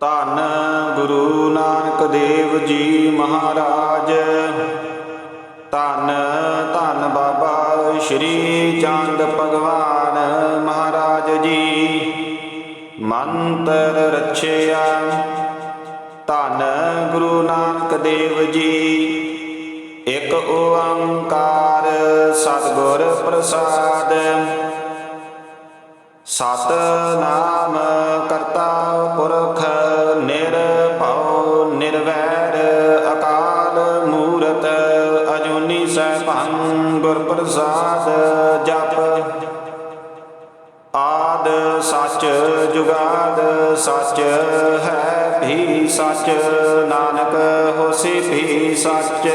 ਧੰਨ ਗੁਰੂ ਨਾਨਕ ਦੇਵ ਜੀ ਮਹਾਰਾਜ। ਧੰਨ ਧੰਨ ਬਾਬਾ ਸ਼੍ਰੀ ਚੰਦ ਭਗਵਾਨ ਮਹਾਰਾਜ ਜੀ। ਮੰਤਰ ਰਚਿਆ। ਧੰਨ ਗੁਰੂ ਨਾਨਕ ਦੇਵ ਜੀ। ਇੱਕ ਓੰਕਾਰ ਸਤਿਗੁਰ ਪ੍ਰਸਾਦ। ਸਤ ਸੱਚ, ਨਾਨਕ ਹੋਸੀ ਵੀ ਸੱਚ।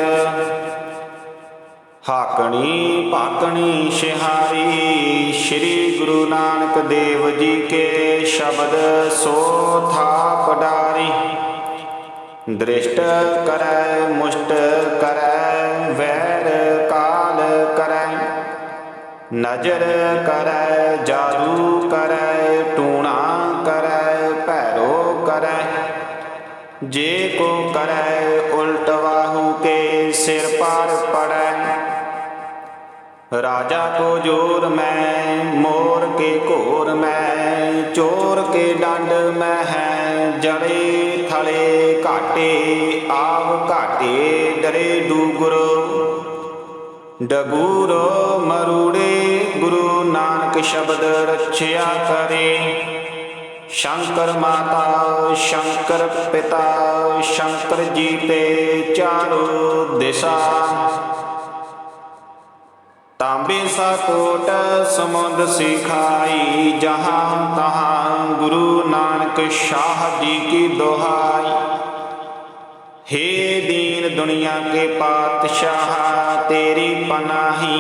ਹਾਕਣੀ ਪਾਕਣੀ ਸ਼ਿਹਾਰੀ, ਸ੍ਰੀ ਗੁਰੂ ਨਾਨਕ ਦੇਵ ਜੀ ਕੇ ਸ਼ਬਦ ਸੋ ਥਾਪ ਡਾਰੀ। ਦ੍ਰਿਸ਼ਟ ਕਰੈ, ਮੁਸ਼ਟ ਕਰੈ, ਵੈਰ ਕਾਲ ਕਰੈ। ਨਜ਼ਰ ਕਰੈ, ਜਾਦੂ ਕਰੈ ਜੇ ਕੋ ਕਰੈ ਉਲਟ ਵਾਹੂ ਕੇ ਸਿਰ ਪਰ ਪੜੈ। ਰਾਜਾ ਕੋ ਜੋਰ ਮੈਂ, ਮੋਰ ਕੇ ਘੋਰ ਮੈਂ, ਚੋਰ ਕੇ ਡੰਡ ਮੈਂ ਹੈ। ਜੜੇ ਥਲੇ ਘਾਟੇ ਆਵ ਘਾਟੇ ਡਰੇ ਡੂਗਰੋ। ਡਗੂਰੋ ਮਰੂੜੇ ਗੁਰੂ ਨਾਨਕ ਸ਼ਬਦ ਰਚਿਆ ਕਰੇ। ਸ਼ੰਕਰ ਮਾਤਾ ਸ਼ੰਕਰ ਪਿਤਾ ਸ਼ੰਕਰ ਜੀ ਤੇ ਚਾਰੋ ਦਿਸ਼ਾ ਤਾਂਬੇ ਸਾ ਕੋਟ ਸਮੁੰਦ ਸਿਖਾਈ ਜਹਾਂ ਤਹਾਂ ਗੁਰੂ ਨਾਨਕ ਸ਼ਾਹ ਜੀ ਕੀ ਦੁਹਾਈ हे दीन दुनिया के पातशाह तेरी पनाही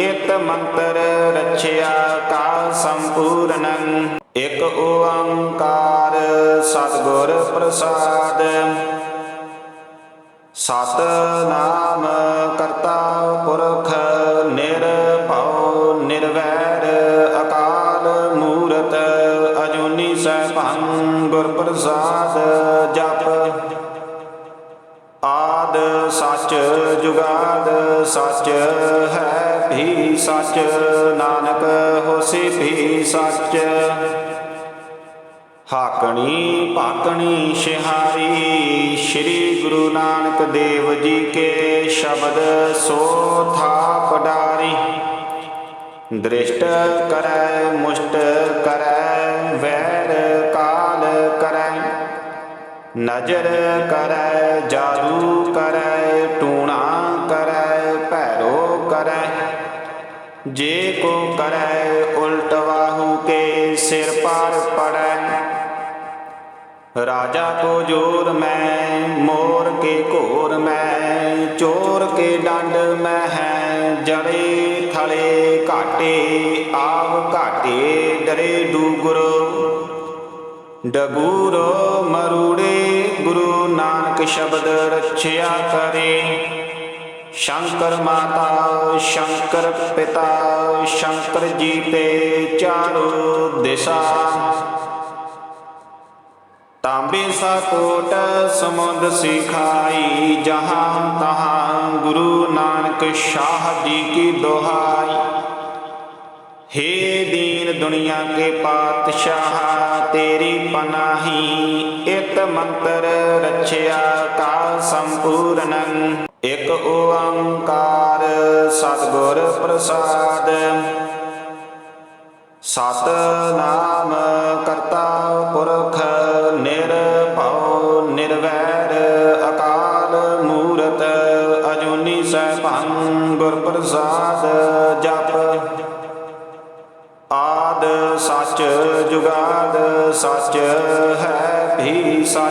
इत मंत्र रचया का संपूर्णं ਇਕ ਓੰਕਾਰ ਸਤਗੁਰ ਪ੍ਰਸਾਦ। ਸਤਨਾਮ ਕਰਤਾ ਪੁਰਖ ਨਿਰਭਉ ਨਿਰਵੈਰ ਅਕਾਲ ਮੂਰਤ ਅਜੂਨੀ ਸਭੰ ਗੁਰ ਪ੍ਰਸਾਦ ਜਪ। ਆਦ ਸੱਚ ਜੁਗਾਦ ਸੱਚ ਹੈ ਭੀ ਸੱਚ, ਨਾਨਕ ਹੋਸੀ ਭੀ ਸੱਚ। ਹਾਕਣੀ ਸ਼ਿਹਾਰੀ, ਸ੍ਰੀ ਗੁਰੂ ਨਾਨਕ ਦੇਵ ਜੀ ਕੇ ਸ਼ਬਦ ਸੋ ਥਾਪ ਡਾਰੀ ਦ੍ਰਿਸ਼ਟ ਕਰੈ, ਮੁਸ਼ਟ ਕਰੈ, ਵੈਰ ਕਾਲ ਕਰੈ। ਨਜ਼ਰ ਕਰੈ, ਜਾਦੂ ਕਰੈ, ਟੂਣਾ ਕਰੈ, ਭੈਰੋ ਕਰੈ। ਜੇ ਕੋ ਕਰੈ, ਉਲਟ ਵਾਹੂ ਕੇ ਸਿਰ ਪਰ ਪੜੈ। ਰਾਜਾ ਕੋ ਜੋਰ ਮੈਂ, ਮੋਰ ਕੇ ਘੋਰ ਮੈਂ, ਚੋਰ ਕੇ ਡੰਡ ਮੈਂ ਹੈ, ਜੜੇ ਥਲੇ ਘਾਟੇ, ਆਵ ਘਾਟੇ ਡਰੇ ਡੂਗਰੋ। ਡਗੂਰੋ ਮਰੂੜੇ, ਗੁਰੂ ਨਾਨਕ ਸ਼ਬਦ ਰਚਿਆ ਕਰੇ। ਸ਼ੰਕਰ ਮਾਤਾ, ਸ਼ੰਕਰ ਪਿਤਾ, ਸ਼ੰਕਰ ਜੀ ਤੇ ਚਾਰੋ ਦਿਸ਼ਾ। ਤਾਂਬੇ ਸਾ ਕੋਟ ਸਮੁੰਦ ਸਿਖਾਈ ਜਹਾਂ ਤਹਾਂ ਗੁਰੂ ਨਾਨਕ ਸ਼ਾਹ ਜੀ ਕੀ ਦੁਹਾਈ हे दीन दुनिया के पातशाह तेरी पनाही इत मंत्र रचया का संपूर्णं एक ओंकार सतगुर प्रसाद ਸਤ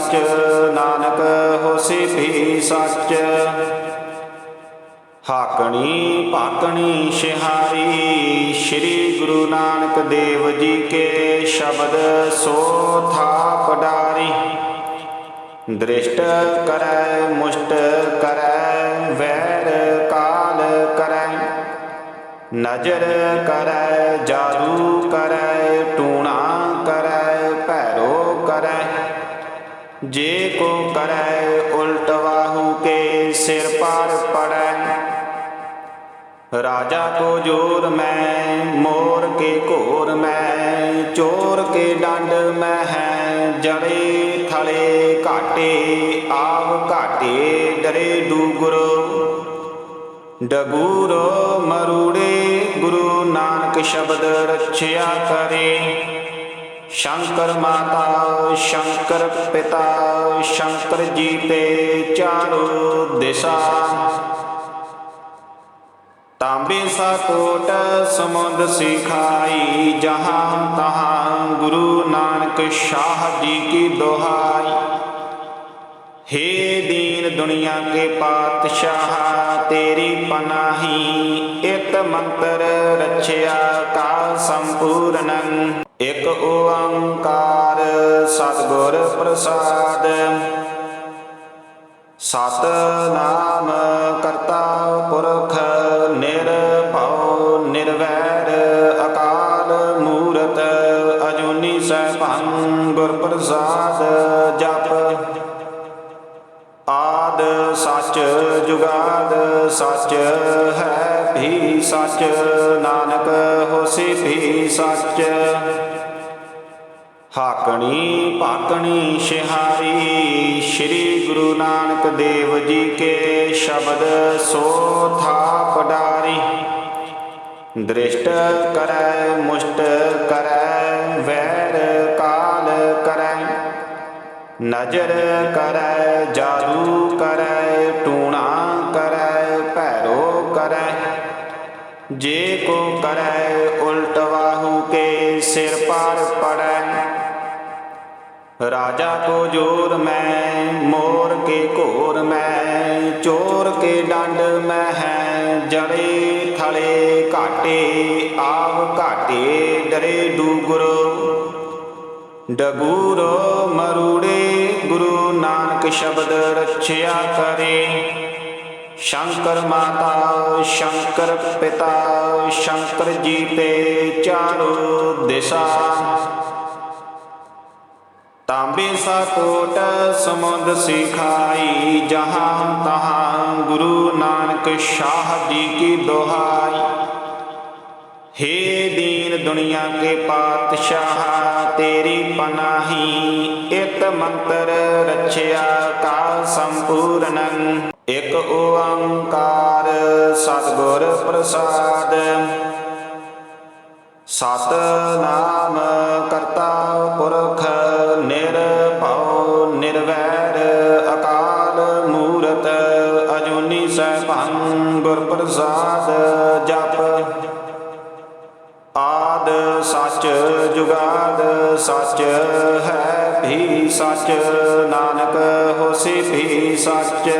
ਸੱਚ, ਨਾਨਕ ਹੋਸੀ ਵੀ ਸੱਚ। ਹਾਕਣੀ ਭਾਕਣੀ ਸ਼ਿਹਾਰੀ, ਸ੍ਰੀ ਗੁਰੂ ਨਾਨਕ ਦੇਵ ਜੀ ਕੇ ਸ਼ਬਦ ਸੋ ਥਾਪ ਡਾਰੀ। ਦ੍ਰਿਸ਼ਟ ਕਰੈ, ਮੁਸ਼ਟ ਕਰੈ, ਵੈਰ ਕਾਲ ਕਰੈ। ਨਜ਼ਰ ਕਰੈ, ਜਾਦੂ ਕਰੈ, ਟੂਣਾ ਕਰੈ। ਜੇ ਕੋ ਕਰੈ ਉਲਟ ਵਾਹੂ ਕੇ ਸਿਰ ਪਰ ਪੜੈ। ਰਾਜਾ ਕੋ ਜੋਰ ਮੈਂ, ਮੋਰ ਕੇ ਘੋਰ ਮੈਂ, ਚੋਰ ਕੇ ਡੰਡ ਮੈਂ ਹੈ, ਜੜੇ ਥਲੇ ਘਾਟੇ, ਆਵ ਘਾਟੇ ਡਰੇ ਡੂਗਰੋ। ਡਗੂਰੋ ਮਰੂੜੇ ਗੁਰੂ ਨਾਨਕ ਸ਼ਬਦ ਰਚਿਆ ਕਰੇ। ਸ਼ੰਕਰ ਮਾਤਾ ਸ਼ੰਕਰ ਪਿਤਾ ਸ਼ੰਕਰ ਜੀ ਤੇ ਚਾਰੋ ਦਿਸ਼ਾ ਤਾਂਬੇ ਸਾ ਕੋਟ ਸਮੁੰਦ ਸਿਖਾਈ ਜਹਾਂ ਤਹਾਂ ਗੁਰੂ ਨਾਨਕ ਸ਼ਾਹ ਜੀ ਕੀ ਦੁਹਾਈ हे दीन दुनिया के पातशाह तेरी पनाही इत मंत्र रक्षया का संपूर्णं ਇਕ ਓੰਕਾਰ ਸਤਗੁਰ ਪ੍ਰਸਾਦ। ਸਤਨਾਮ ਕਰਤਾ ਪੁਰਖ ਨਿਰਭਉ ਨਿਰਵੈਰ ਅਕਾਲ ਮੂਰਤ ਅਜੂਨੀ ਸੈਭੰ ਗੁਰ ਪ੍ਰਸਾਦ ਜਪ। ਆਦ ਸੱਚ ਜੁਗਾਦ ਸੱਚ ਹੈ ਭੀ ਸੱਚ, ਨਾਨਕ ਹੋਸੀ ਭੀ ਸੱਚ। ਭਾਕਣੀ ਸ਼ਿਹਾਰੀ, ਸ੍ਰੀ ਗੁਰੂ ਨਾਨਕ ਦੇਵ ਜੀ ਕੇ ਸ਼ਬਦ ਸੋ ਥਾਪ ਡਾਰੀ। ਦ੍ਰਿਸ਼ਟ ਕਰੈ, ਮੁਸ਼ਟ ਕਰੈ, ਵੈਰ ਕਾਲ ਕਰੈ। ਨਜ਼ਰ ਕਰੈ, ਜਾਦੂ ਕਰੈ, ਟੂਣਾ ਕਰੈ, ਭੈਰੋ ਕਰੈ। ਜੇ ਕੋ ਕਰੈ, ਉਲਟ ਵਾਹੂ ਕੇ ਸਿਰ ਪਰ ਪੜੈ। ਰਾਜਾ ਕੋ ਜੋਰ ਮੈਂ, ਮੋਰ ਕੇ ਘੋਰ ਮੈਂ, ਚੋਰ ਕੇ ਡੰਡ ਮੈਂ ਹੈ, ਜੜੇ ਥਲੇ ਘਾਟੇ, ਆਵ ਘਾਟੇ ਡਰੇ ਡੂਗਰੋ। ਡਗੂਰੋ ਮਰੂੜੇ, ਗੁਰੂ ਨਾਨਕ ਸ਼ਬਦ ਰਚਿਆ ਕਰੇ। ਸ਼ੰਕਰ ਮਾਤਾ, ਸ਼ੰਕਰ ਪਿਤਾ, ਸ਼ੰਕਰ ਜੀ ਤੇ ਚਾਰੋ ਦਿਸ਼ਾ। ਤਾਂਬੇ ਸਾ ਕੋਟ ਸਮੁੰਦ ਸਿਖਾਈ ਜਹਾਂ ਤਹਾਂ ਗੁਰੂ ਨਾਨਕ ਸ਼ਾਹ ਜੀ ਕੀ ਦੁਹਾਈ हे दीन दुनिया के पातशाह तेरी पनाही इत मंत्र रक्षया का संपूर्णं एक ओंकार सतगुर प्रसाद ਸਤ ਨਾਮ ਕਰਤਾ ਸੈਭੰ ਗੁਰ ਜਪ। ਆਦ ਸੱਚ ਜੁਗਾਦ ਸੱਚ ਹੈ ਭੀ ਸੱਚ। ਨਾਨਕ ਹੋਸੀ ਵੀ ਸੱਚ।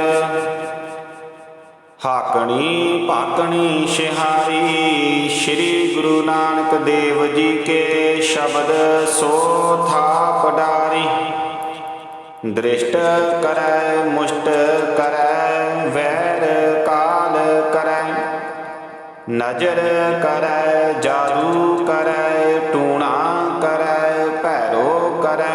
ਹਾਕਣੀ ਭਾਕਣੀ ਸ਼ਿਹਾਰੀ ਸ੍ਰੀ ਗੁਰੂ ਨਾਨਕ ਦੇਵ ਜੀ ਕੇ ਸ਼ਬਦ ਸੋ ਥਾਪ ਡਾਰੀ। ਦ੍ਰਿਸ਼ਟ ਕਰੈ ਮੁਸ਼ਟ ਕਰੈ ਵੈਰ ਨਜ਼ਰ ਕਰੈ, ਜਾਦੂ ਕਰੈ, ਟੂਣਾ ਕਰੈ, ਭੈਰੋ ਕਰੈ।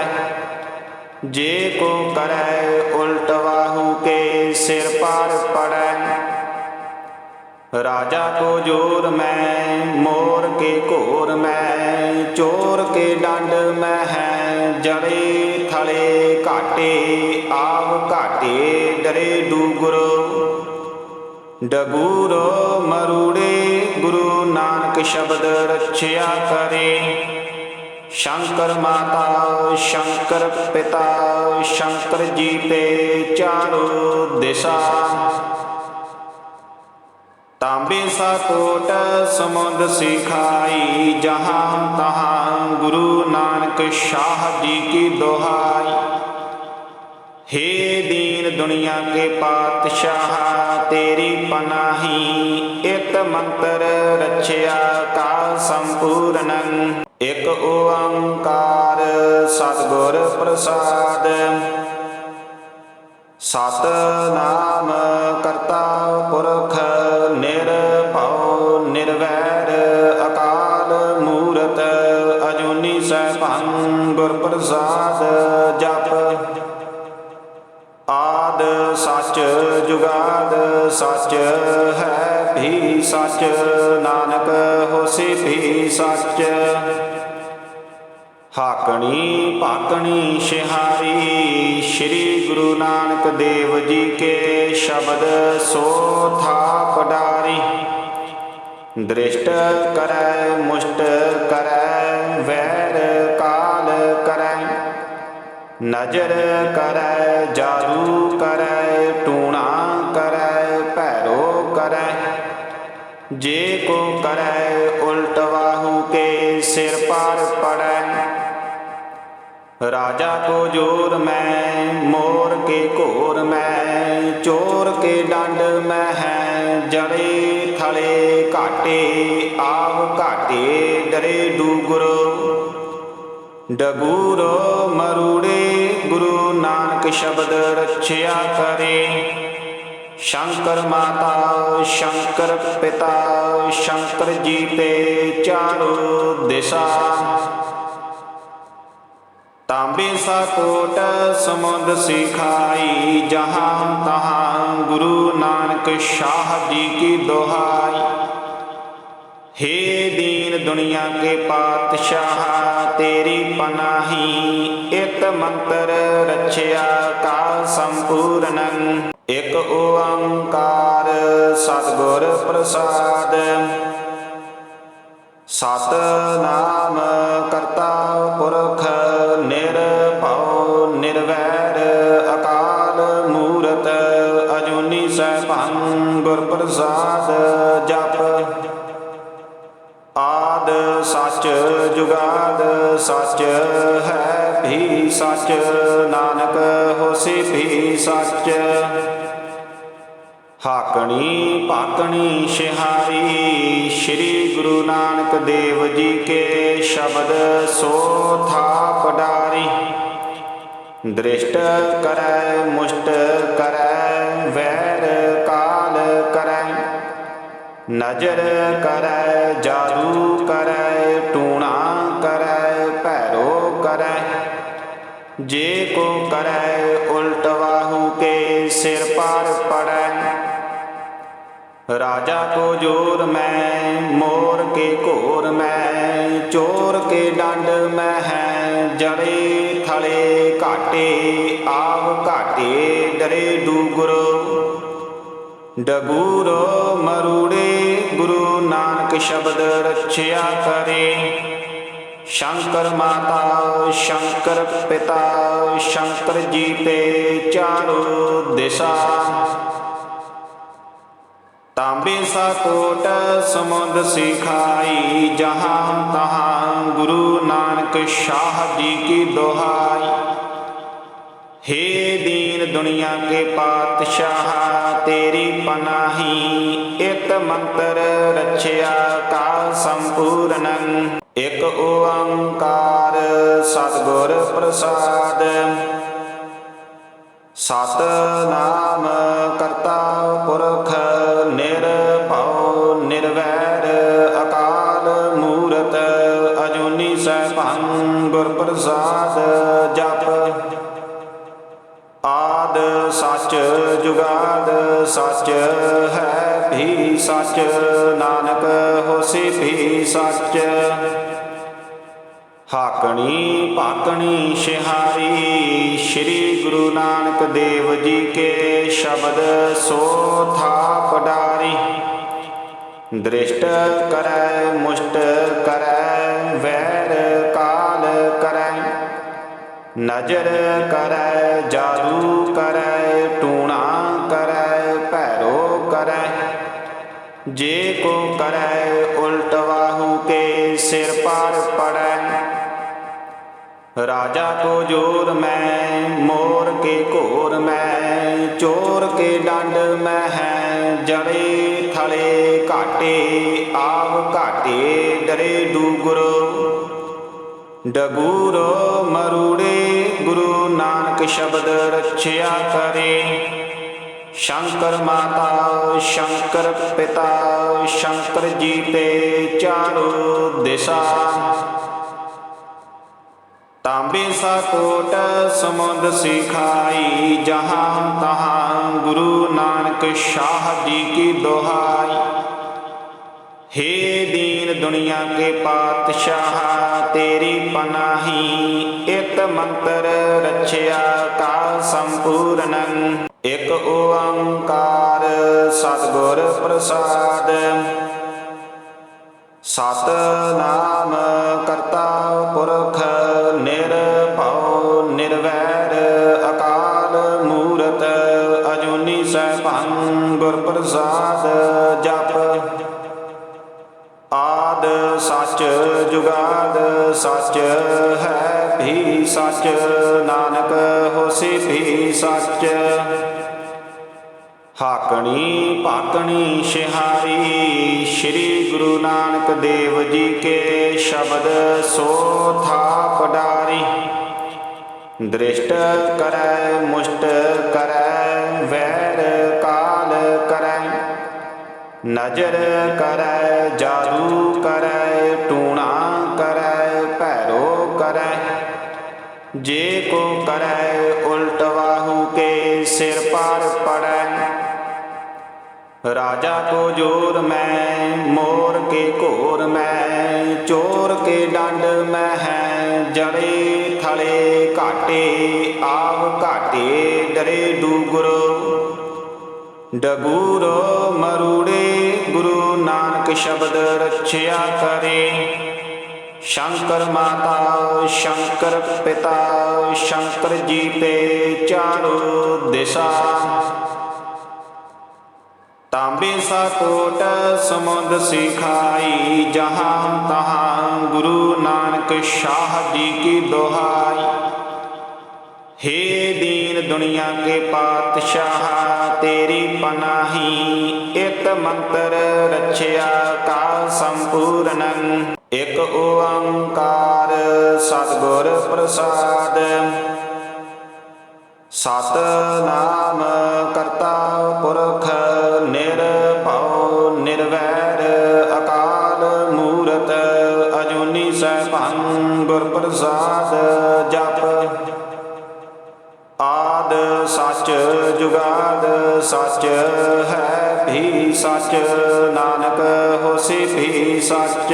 ਜੇ ਕੋ ਕਰੈ, ਉਲਟ ਵਾਹੂ ਕੇ ਸਿਰ ਪਰ ਪੜੈ। ਰਾਜਾ ਕੋ ਜੋਰ ਮੈਂ, ਮੋਰ ਕੇ ਘੋਰ ਮੈਂ, ਚੋਰ ਕੇ ਡੰਡ ਮੈਂ ਹੈ। ਜੜੇ ਥਲੇ ਘਾਟੇ ਆਵ ਘਾਟੇ, ਡਰੇ ਡੂਗਰੋ ਡਗੂਰੋ ਮਰੂੜੇ, ਗੁਰੂ ਨਾਨਕ ਸ਼ਬਦ ਰਚਿਆ ਕਰੇ। ਸ਼ੰਕਰ ਮਾਤਾ, ਸ਼ੰਕਰ ਪਿਤਾ, ਸ਼ੰਕਰ ਜੀ ਤੇ ਚਾਰੋ ਦਿਸ਼ਾ। ਤਾਂਬੇ ਸਾ ਕੋਟ ਸਮੁੰਦ ਸਿਖਾਈ, ਜਹਾਂ ਤਹਾਂ ਗੁਰੂ ਨਾਨਕ ਸ਼ਾਹ ਜੀ ਕੀ ਦੁਹਾਈ। ਦੀ दीन दुनिया के पातशाह तेरी पनाही इत मंत्र रक्षया का संपूर्णं एक ओंकार सतगुर प्रसाद ਸਤ ਨਾਮ ਕਰਤਾ ਪੁਰਖ ਨਿਰਭਉ ਨਿਰਵੈਰ ਅਕਾਲ ਮੂਰਤ ਅਜੂਨੀ ਸੈਭੰ ਗੁਰ ਪ੍ਰਸਾਦ ਜਪ ਜੁਗਾਦ ਸੱਚ ਹੈ ਭੀ ਸੱਚ। ਨਾਨਕ ਹੋਸੀ, ਵੀ ਸੱਚ। ਹਾਕਣੀ ਪਾਕਣੀ ਸ਼ਿਹਾਰੀ, ਸ੍ਰੀ ਗੁਰੂ ਨਾਨਕ ਦੇਵ ਜੀ ਕੇ ਸ਼ਬਦ ਸੋ ਥਾਪ ਡਾਰੀ ਦ੍ਰਿਸ਼ਟ ਕਰੈ, ਮੁਸ਼ਟ ਕਰੈ, ਵੈਰ ਕਾਲ ਕਰੈ। ਨਜ਼ਰ ਕਰੈ, ਜਾਦੂ ਕਰੈ ਜੇ ਕੋ ਕਰੈ ਉਲਟ ਵਾਹੂ ਕੇ ਸਿਰ ਪਰ ਪੜੈ। ਰਾਜਾ ਕੋ ਜੋਰ ਮੈਂ, ਮੋਰ ਕੇ ਘੋਰ ਮੈਂ, ਚੋਰ ਕੇ ਡੰਡ ਮੈਂ ਹੈ। ਜੜੇ ਥਲੇ ਘਾਟੇ ਆਵ ਘਾਟੇ ਡਰੇ ਡੂਗਰੋ। ਡਗੂਰੋ ਮਰੂੜੇ ਗੁਰੂ ਨਾਨਕ ਸ਼ਬਦ ਰਚਿਆ ਕਰੇ। ਸ਼ੰਕਰ ਮਾਤਾ ਸ਼ੰਕਰ ਪਿਤਾ ਸ਼ੰਕਰ ਜੀ ਤੇ ਚਾਰੋ ਦਿਸ਼ਾ ਤਾਂਬੇ ਸਾ ਕੋਟ ਸਮੁੰਦ ਸਿਖਾਈ ਜਹਾਂ ਤਹਾਂ ਗੁਰੂ ਨਾਨਕ ਸ਼ਾਹ ਜੀ ਕੀ ਦੁਹਾਈ हे दीन दुनिया के पातशाह तेरी पनाही इत मंत्र रचया का संपूर्णन ਇਕ ਓੰਕਾਰ ਸਤਿਗੁਰ ਪ੍ਰਸਾਦ। ਸਤਨਾਮ ਕਰਤਾ ਪੁਰਖ ਨਿਰਭਉ ਨਿਰਵੈਰ ਅਕਾਲ ਮੂਰਤ ਅਜੂਨੀ ਸਹਿਬੰ ਗੁਰ ਪ੍ਰਸਾਦ ਜਪ। ਆਦ ਸੱਚ ਜੁਗਾਦ ਸੱਚ ਹੈ ਭੀ ਸੱਚ, ਨਾਨਕ ਹੋਸੀ ਭੀ ਸੱਚ। ਭਾਕਣੀ ਸ਼ਿਹਾਰੀ ਸ੍ਰੀ ਗੁਰੂ ਨਾਨਕ ਦੇਵ ਜੀ ਕੇ ਸ਼ਬਦ ਸੋ ਥਾਪ ਡਾਰੀ। ਦ੍ਰਿਸ਼ਟ ਕਰੈ, ਮੁਸ਼ਟ ਕਰੈ, ਵੈਰ ਕਾਲ ਕਰੈ। ਨਜ਼ਰ ਕਰੈ, ਜਾਦੂ ਕਰੈ, ਟੂਣਾ ਕਰੈ, ਭੈਰੋ ਕਰੈ। ਜੇ ਕੋ ਕਰੈ, ਉਲਟ ਵਾਹੂ ਕੇ ਸਿਰ ਪਰ ਪੜੈ। ਰਾਜਾ ਕੋ ਜੋਰ ਮੈਂ, ਮੋਰ ਕੇ ਘੋਰ ਮੈਂ, ਚੋਰ ਕੇ ਡੰਡ ਮੈਂ ਹੈ, ਜੜੇ ਥਲੇ ਘਾਟੇ, ਆਵ ਘਾਟੇ ਡਰੇ ਡੂਗਰੋ। ਡਗੂਰੋ ਮਰੂੜੇ, ਗੁਰੂ ਨਾਨਕ ਸ਼ਬਦ ਰਚਿਆ ਕਰੇ। ਸ਼ੰਕਰ ਮਾਤਾ, ਸ਼ੰਕਰ ਪਿਤਾ, ਸ਼ੰਕਰ ਜੀ ਤੇ ਚਾਰੋ ਦਿਸ਼ਾ। ਤਾਂਬੇ ਸਾ ਕੋਟ ਸਮੁੰਦ ਸਿਖਾਈ ਜਹਾਂ ਤਹਾਂ ਗੁਰੂ ਨਾਨਕ ਸ਼ਾਹ ਜੀ ਕੀ ਦੁਹਾਈ हे दीन दुनिया के पातशाह तेरी पनाही इत मंत्र रचया का संपूर्णन एक ओंकार सतगुर प्रसाद ਸਤ ਸੱਚ, ਨਾਨਕ ਹੋਸੀ ਵੀ ਸੱਚ। ਹਾਕਣੀ ਭਾਕਣੀ ਸ਼ਿਹਾਰੀ, ਸ੍ਰੀ ਗੁਰੂ ਨਾਨਕ ਦੇਵ ਜੀ ਕੇ ਸ਼ਬਦ ਸੋ ਥਾਪ ਡਾਰੀ। ਦ੍ਰਿਸ਼ਟ ਕਰੈ, ਮੁਸ਼ਟ ਕਰੈ, ਵੈਰ ਕਾਲ ਕਰੈ। ਨਜ਼ਰ ਕਰੈ, ਜਾਦੂ ਕਰੈ। ਕੋ ਕਰੈ ਉਲਟ ਵਾਹੂ ਕੇ ਸਿਰ ਪਰ ਪੜੈ ਰਾਜਾ ਕੋ ਜੋਰ ਮੈਂ, ਮੋਰ ਕੇ ਘੋਰ ਮੈਂ, ਚੋਰ ਕੇ ਡੰਡ ਮੈਂ ਹੈ, ਜੜੇ ਥਲੇ ਘਾਟੇ, ਆਵ ਘਾਟੇ ਡਰੇ ਡੂਗਰੋ। ਡਗੂਰੋ ਮਰੂੜੇ, ਗੁਰੂ ਨਾਨਕ ਸ਼ਬਦ ਰਛਿਆ ਕਰੇ। ਸ਼ੰਕਰ ਮਾਤਾ ਸ਼ੰਕਰ ਪਿਤਾ ਸ਼ੰਕਰ ਜੀ ਤੇ ਚਾਰੋ ਦਿਸ਼ਾ ਤਾਂਬੇ ਸਾ ਕੋਟ ਸਮੁੰਦ ਸਿਖਾਈ ਜਹਾਂ ਤਹਾਂ ਗੁਰੂ ਨਾਨਕ ਸ਼ਾਹ ਜੀ ਕੀ ਦੁਹਾਈ हे दीन दुनिया के पातशाह तेरी पनाही इत मंत्र रचया का संपूर्णन ਇਕ ਓੰਕਾਰ ਸਤਗੁਰ ਪ੍ਰਸਾਦ। ਸਤਨਾਮ ਕਰਤਾ ਪੁਰਖ ਨਿਰਭਉ ਨਿਰਵੈਰ ਅਕਾਲ ਮੂਰਤ ਅਜੂਨੀ ਸੈਭੰ ਗੁਰ ਪ੍ਰਸਾਦ ਜਪ। ਆਦ ਸੱਚ ਜੁਗਾਦ ਸੱਚ ਹੈ ਭੀ ਸੱਚ, ਨਾਨਕ ਹੋਸੀ ਭੀ ਸੱਚ। ਹਾਕਣੀ ਭਾਕਣੀ ਸ਼ਿਹਾਰੀ, ਸ੍ਰੀ ਗੁਰੂ ਨਾਨਕ ਦੇਵ ਜੀ ਕੇ ਸ਼ਬਦ ਸੋ ਥਾਪ ਡਾਰੀ। ਦ੍ਰਿਸ਼ਟ ਕਰੈ, ਮੁਸ਼ਟ ਕਰੈ, ਵੈਰ ਕਾਲ ਕਰੈ। ਨਜ਼ਰ ਕਰੈ, ਜਾਦੂ ਕਰੈ, ਟੂਣਾ ਕਰੈ, ਭੈਰੋ ਕਰੈ। ਜੇ ਕੋ ਕਰੈ, ਉਲਟ ਵਾਹੂ ਕੇ ਸਿਰ ਪਰ ਪੜੈ। ਰਾਜਾ ਕੋ ਜੋਰ ਮੈਂ, ਮੋਰ ਕੇ ਘੋਰ ਮੈਂ, ਚੋਰ ਕੇ ਡੰਡ ਮੈਂ ਹੈ, ਜੜੇ ਥਲੇ ਘਾਟੇ ਆਵ ਘਾਟੇ ਡਰੇ ਡੂਗਰੋ। ਡਗੂਰੋ ਮਰੂੜੇ, ਗੁਰੂ ਨਾਨਕ ਸ਼ਬਦ ਰਚਿਆ ਕਰੇ। ਸ਼ੰਕਰ ਮਾਤਾ, ਸ਼ੰਕਰ ਪਿਤਾ, ਸ਼ੰਕਰ ਜੀ ਤੇ ਚਾਰੋ ਦਿਸ਼ਾ। ਤਾਂਬੇ ਸਾ ਕੋਟ ਸਮੁੰਦ ਸਿਖਾਈ ਜਹਾਂ ਤਹਾਂ ਗੁਰੂ ਨਾਨਕ ਸ਼ਾਹ ਜੀ ਕੀ ਦੁਹਾਈ हे दीन दुनिया के पातशाह तेरी पनाही इत मंत्र रचया का संपूर्णन एक ओंकार सतगुर प्रसाद ਸਤ ਨਾਮ ਕਰਤਾ ਜੁਗਾਦ ਸੱਚ ਹੈ ਭੀ ਸੱਚ। ਨਾਨਕ ਹੋਸੀ ਭੀ ਸੱਚ।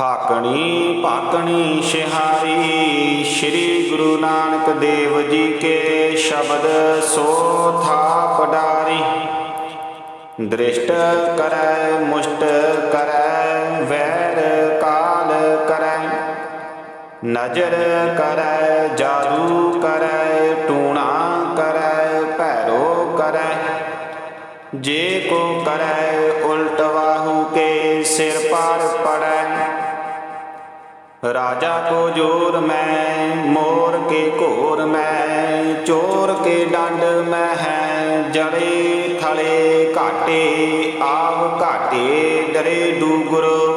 ਹਾਕਣੀ ਭਾਕਣੀ ਸ਼ਿਹਾਰੀ, ਸ੍ਰੀ ਗੁਰੂ ਨਾਨਕ ਦੇਵ ਜੀ ਕੇ ਸ਼ਬਦ ਸੋ ਥਾਪ ਡਾਰੀ ਦ੍ਰਿਸ਼ਟ ਕਰੈ, ਮੁਸ਼ਟ ਕਰੈ, ਵੈਰ ਕਾਲ ਕਰੈ। ਨਜ਼ਰ ਕਰੈ, ਜਾਦੂ ਕਰੈ ਜੇ ਕੋ ਕਰੈ ਉਲਟ ਵਾਹੂ ਕੇ ਸਿਰ ਪਰ ਪੜੈ। ਰਾਜਾ ਕੋ ਜੋਰ ਮੈਂ, ਮੋਰ ਕੇ ਘੋਰ ਮੈਂ, ਚੋਰ ਕੇ ਡੰਡ ਮੈਂ ਹੈ। ਜੜੇ ਥਲੇ ਘਾਟੇ ਆਵ ਘਾਟੇ ਡਰੇ ਡੂਗਰੋ।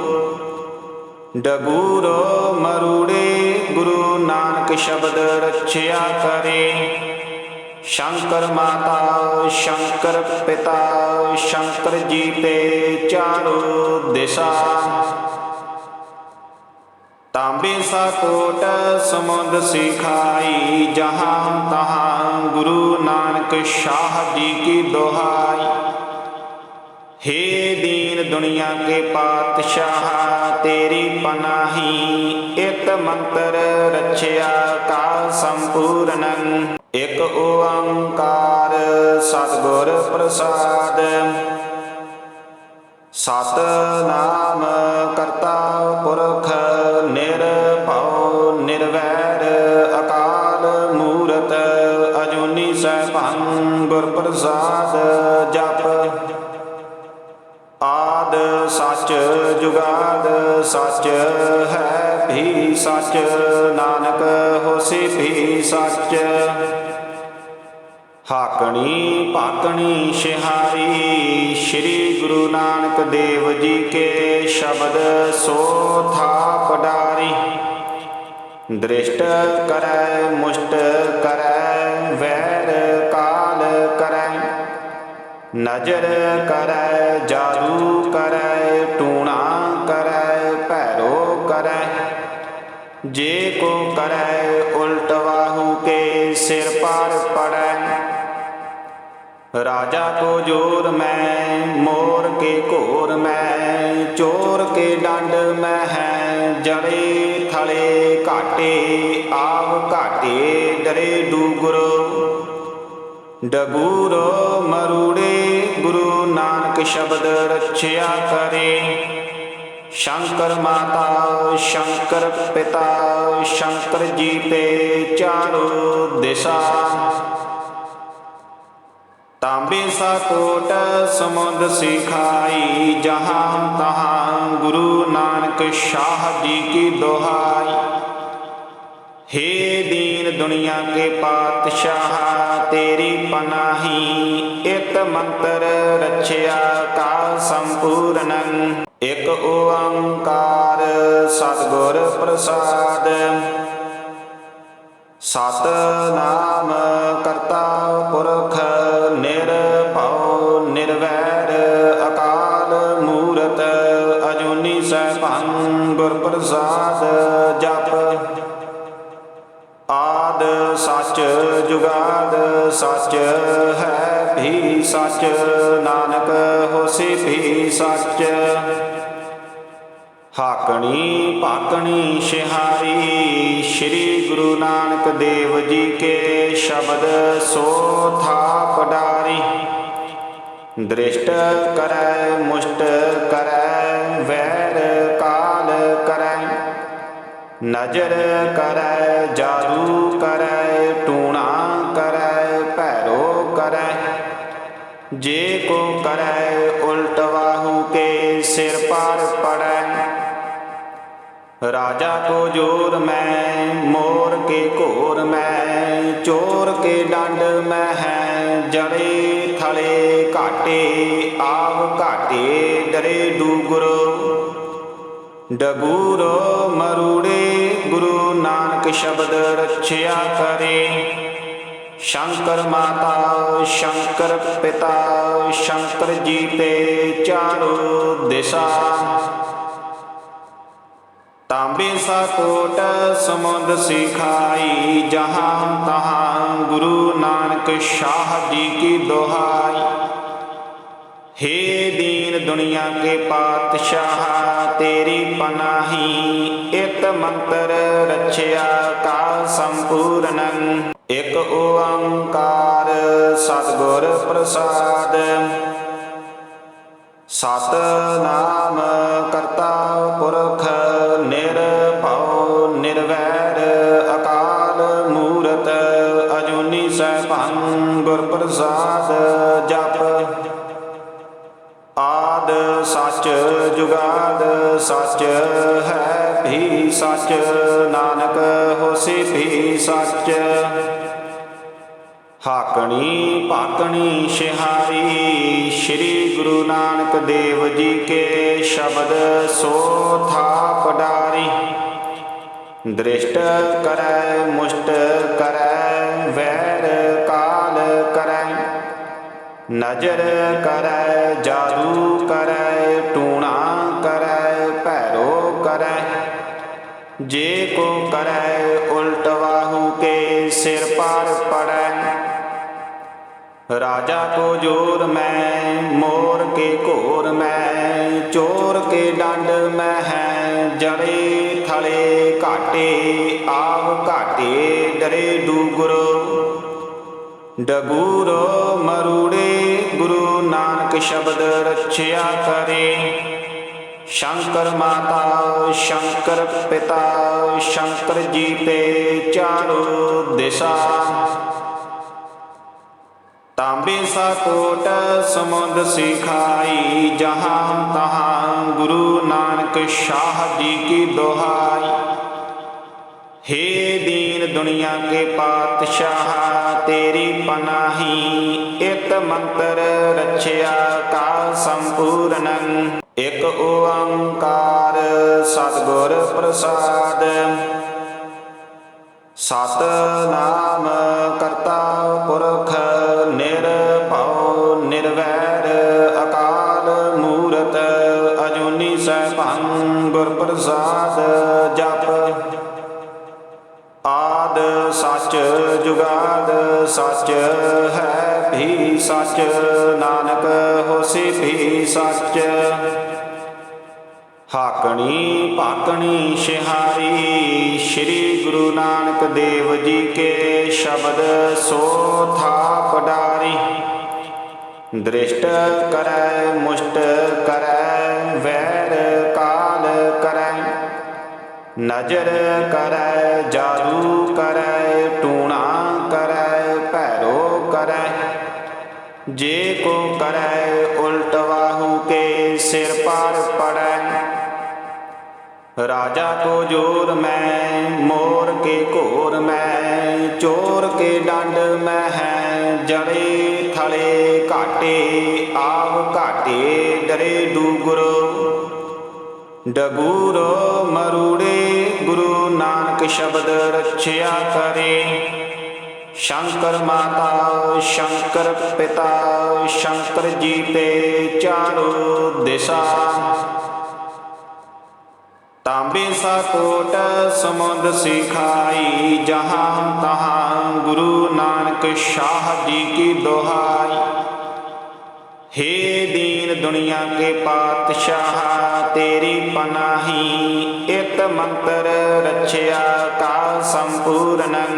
ਡਗੂਰੋ ਮਰੂੜੇ ਗੁਰੂ ਨਾਨਕ ਸ਼ਬਦ ਰਚਿਆ ਕਰੇ। ਸ਼ੰਕਰ ਮਾਤਾ ਸ਼ੰਕਰ ਪਿਤਾ ਸ਼ੰਕਰ ਜੀ ਤੇ ਚਾਰੋ ਦਿਸ਼ਾ ਤਾਂਬੇ ਸਾ ਕੋਟ ਸਮੁੰਦ ਸਿਖਾਈ ਜਹਾਂ ਤਹਾਂ ਗੁਰੂ ਨਾਨਕ ਸ਼ਾਹ ਜੀ ਕੀ ਦੁਹਾਈ हे दीन दुनिया के पातशाह तेरी पनाही इत मंत्र रचया का संपूर्णन ਇਕ ਓੰਕਾਰ ਸਤਗੁਰ ਪ੍ਰਸਾਦ। ਸਤਨਾਮ ਕਰਤਾ ਪੁਰਖ ਨਿਰਭਉ ਨਿਰਵੈਰ ਅਕਾਲ ਮੂਰਤ ਅਜੂਨੀ ਸਭੰ ਗੁਰ ਪ੍ਰਸਾਦ ਜਪ। ਆਦ ਸੱਚ ਜੁਗਾਦ ਸੱਚ ਹੈ ਭੀ ਸੱਚ, ਨਾਨਕ ਹੋਸੀ ਭੀ ਸੱਚ। ਹਾਕਣੀ ਸ਼ਿਹਾਰੀ, ਸ੍ਰੀ ਗੁਰੂ ਨਾਨਕ ਦੇਵ ਜੀ ਕੇ ਸ਼ਬਦ ਸੋ ਥਾਪ ਡਾਰੀ ਦ੍ਰਿਸ਼ਟ ਕਰੈ, ਮੁਸ਼ਟ ਕਰੈ, ਵੈਰ ਕਾਲ ਕਰੈ। ਨਜ਼ਰ ਕਰੈ, ਜਾਦੂ ਕਰੈ, ਟੂਣਾ ਕਰੈ, ਭੈਰੋ ਕਰੈ। ਜੇ ਕੋ ਕਰੈ, ਉਲਟ ਵਾਹੂ ਕੇ ਸਿਰ ਪਰ ਪੜੈ। ਰਾਜਾ ਕੋ ਜੋਰ ਮੈਂ, ਮੋਰ ਕੇ ਘੋਰ ਮੈਂ, ਚੋਰ ਕੇ ਡੰਡ ਮੈਂ ਹੈ, ਜੜੇ ਥਲੇ ਘਾਟੇ ਆਵ ਘਾਟੇ ਡਰੇ ਡੂਗਰ। ਡਗੂਰੋ ਮਰੂੜੇ, ਗੁਰੂ ਨਾਨਕ ਸ਼ਬਦ ਰਚਿਆ ਕਰੇ। ਸ਼ੰਕਰ ਮਾਤਾ, ਸ਼ੰਕਰ ਪਿਤਾ, ਸ਼ੰਕਰ ਜੀ ਤੇ ਚਾਰੋ ਦਿਸ਼ਾ। ਤਾਂਬੇ ਸਾ ਕੋਟ ਸਮੁੰਦ ਸਿਖਾਈ ਜਹਾਂ ਤਹਾਂ ਗੁਰੂ ਨਾਨਕ ਸ਼ਾਹ ਜੀ ਕੀ ਦੁਹਾਈ हे दीन दुनिया के पातशाह तेरी पनाही इत मंत्र रचया का संपूर्णन एक ओंकार सतगुर प्रसाद ਸਤ ਸੱਚ ਹੈ ਵੀ ਸੱਚ, ਨਾਨਕ ਹੋਸੀ ਵੀ ਸੱਚ। ਹਾਕਣੀ ਭਾਕਣੀ ਸ਼ਿਹਾਰੀ, ਸ੍ਰੀ ਗੁਰੂ ਨਾਨਕ ਦੇਵ ਜੀ ਕੇ ਸ਼ਬਦ ਸੋ ਥਾਪ ਡਾਰੀ ਦ੍ਰਿਸ਼ਟ ਕਰੈ, ਮੁਸ਼ਟ ਕਰੈ, ਵੈਰ ਕਾਲ ਕਰੈ। ਨਜ਼ਰ ਕਰੈ, ਜਾਦੂ ਕਰੈ, ਟੂਣਾ ਜੇ ਕੋ ਕਰੈ ਉਲਟ ਵਾਹੂ ਕੇ ਸਿਰ ਪਰ ਪੜੈ। ਰਾਜਾ ਕੋ ਜੋਰ ਮੈਂ, ਮੋਰ ਕੇ ਘੋਰ ਮੈਂ, ਚੋਰ ਕੇ ਡੰਡ ਮੈਂ ਹੈ। ਜੜੇ ਥਲੇ ਘਾਟੇ ਆਵ ਘਾਟੇ ਡਰੇ ਡੂਗਰੋ। ਡਗੂਰੋ ਮਰੂੜੇ ਗੁਰੂ ਨਾਨਕ ਸ਼ਬਦ ਰਚਿਆ ਕਰੇ। ਸ਼ੰਕਰ ਮਾਤਾ ਸ਼ੰਕਰ ਪਿਤਾ ਸ਼ੰਕਰ ਜੀ ਤੇ ਚਾਰੋ ਦਿਸ਼ਾ ਤਾਂਬੇ ਸਾ ਕੋਟ ਸਮੁੰਦ ਸਿਖਾਈ ਜਹਾਂ ਤਹਾਂ ਗੁਰੂ ਨਾਨਕ ਸ਼ਾਹ ਜੀ ਕੀ ਦੁਹਾਈ हे दीन दुनिया के पातशाह तेरी पनाही इत मंत्र रचया का संपूर्णन ਇਕ ਓੰਕਾਰ ਸਤਗੁਰ ਪ੍ਰਸਾਦ। ਸਤਨਾਮ ਕਰਤਾ ਪੁਰਖ ਨਿਰਭਉ ਨਿਰਵੈਰ ਅਕਾਲ ਮੂਰਤ ਅਜੂਨੀ ਸੈਭੰ ਗੁਰ ਪ੍ਰਸਾਦ ਜਪ। ਆਦ ਸੱਚ ਜੁਗਾਦ ਸੱਚ ਹੈ ਭੀ ਸੱਚ, ਨਾਨਕ ਹੋਸੀ ਭੀ ਸੱਚ। ਹਾਕਣੀ ਭਾਕਣੀ ਸ਼ਿਹਾਰੀ ਸ੍ਰੀ ਗੁਰੂ ਨਾਨਕ ਦੇਵ ਜੀ ਕੇ ਸ਼ਬਦ ਸੋ ਥਾਪ ਡਾਰੀ। ਦ੍ਰਿਸ਼ਟ ਕਰੈ, ਮੁਸ਼ਟ ਕਰੈ, ਵੈਰ ਕਾਲ ਕਰੈ। ਨਜ਼ਰ ਕਰੈ, ਜਾਦੂ ਕਰੈ, ਟੂਣਾ ਕਰੈ, ਭੈਰੋ ਕਰੈ। ਜੇ ਕੋ ਕਰੈ, ਉਲਟ ਵਾਹੂ ਕੇ ਸਿਰ ਪਰ ਪੜੈ। ਰਾਜਾ ਕੋ ਜੋਰ ਮੈਂ, ਮੋਰ ਕੇ ਘੋਰ ਮੈਂ, ਚੋਰ ਕੇ ਡੰਡ ਮੈਂ ਹੈ, ਜੜੇ ਥਲੇ ਘਾਟੇ, ਆਵ ਘਾਟੇ ਡਰੇ ਡੂਗਰੋ। ਡਗੂਰੋ ਮਰੂੜੇ, ਗੁਰੂ ਨਾਨਕ ਸ਼ਬਦ ਰਚਿਆ ਕਰੇ। ਸ਼ੰਕਰ ਮਾਤਾ, ਸ਼ੰਕਰ ਪਿਤਾ, ਸ਼ੰਕਰ ਜੀ ਤੇ ਚਾਰੋ ਦਿਸ਼ਾ। ਤਾਂਬੇ ਸਾ ਕੋਟ ਸਮੁੰਦ ਸਿਖਾਈ ਜਹਾਂ ਤਹਾਂ ਗੁਰੂ ਨਾਨਕ ਸ਼ਾਹ ਜੀ ਕੀ ਦੁਹਾਈ हे दीन दुनिया के पातशाह तेरी पनाही इत मंत्र रचया का संपूर्णन एक ओंकार सतगुर प्रसाद ਸਤ ਸੱਚ ਹੈ ਭੀ ਸੱਚ। ਨਾਨਕ ਹੋਸੀ, ਵੀ ਸੱਚ। ਹਾਕਣੀ, ਭਾਕਣੀ, ਸ਼ਿਹਾਰੀ, ਸ੍ਰੀ ਗੁਰੂ ਨਾਨਕ ਦੇਵ ਜੀ ਕੇ ਸ਼ਬਦ ਸੋ ਥਾਪ ਡਾਰੀ। ਦ੍ਰਿਸ਼ਟ ਕਰੈ, ਮੁਸ਼ਟ ਕਰੈ, ਵੈਰ ਕਾਲ ਕਰੈ। ਨਜ਼ਰ ਕਰੈ, ਜਾਦੂ ਕਰੈ ਟੂਣਾ ਜੇ ਕੋ ਕਰੈ, ਉਲਟ ਵਾਹੂ ਕੇ ਸਿਰ ਪਰ ਪੜੈ। ਰਾਜਾ ਕੋ ਜੋਰ ਮੈਂ, ਮੋਰ ਕੇ ਘੋਰ ਮੈਂ, ਚੋਰ ਕੇ ਡੰਡ ਮੈਂ ਹੈ। ਜੜੇ ਥਲੇ ਘਾਟੇ ਆਵ ਘਾਟੇ ਡਰੇ ਡੂਗਰੋ। ਡਗੂਰੋ ਮਰੂੜੇ, ਗੁਰੂ ਨਾਨਕ ਸ਼ਬਦ ਰਛਿਆ ਕਰੇ। ਸ਼ੰਕਰ ਮਾਤਾ ਸ਼ੰਕਰ ਪਿਤਾ ਸ਼ੰਕਰ ਜੀ ਤੇ ਚਾਰੋ ਦਿਸ਼ਾ ਤਾਂਬੇ ਸਾ ਕੋਟ ਸਮੁੰਦ ਸਿਖਾਈ ਜਹਾਂ ਤਹਾਂ ਗੁਰੂ ਨਾਨਕ ਸ਼ਾਹ ਜੀ ਕੀ ਦੁਹਾਈ हे दीन दुनिया के पातशाह तेरी पनाही इत मंत्र रक्षया का संपूर्णं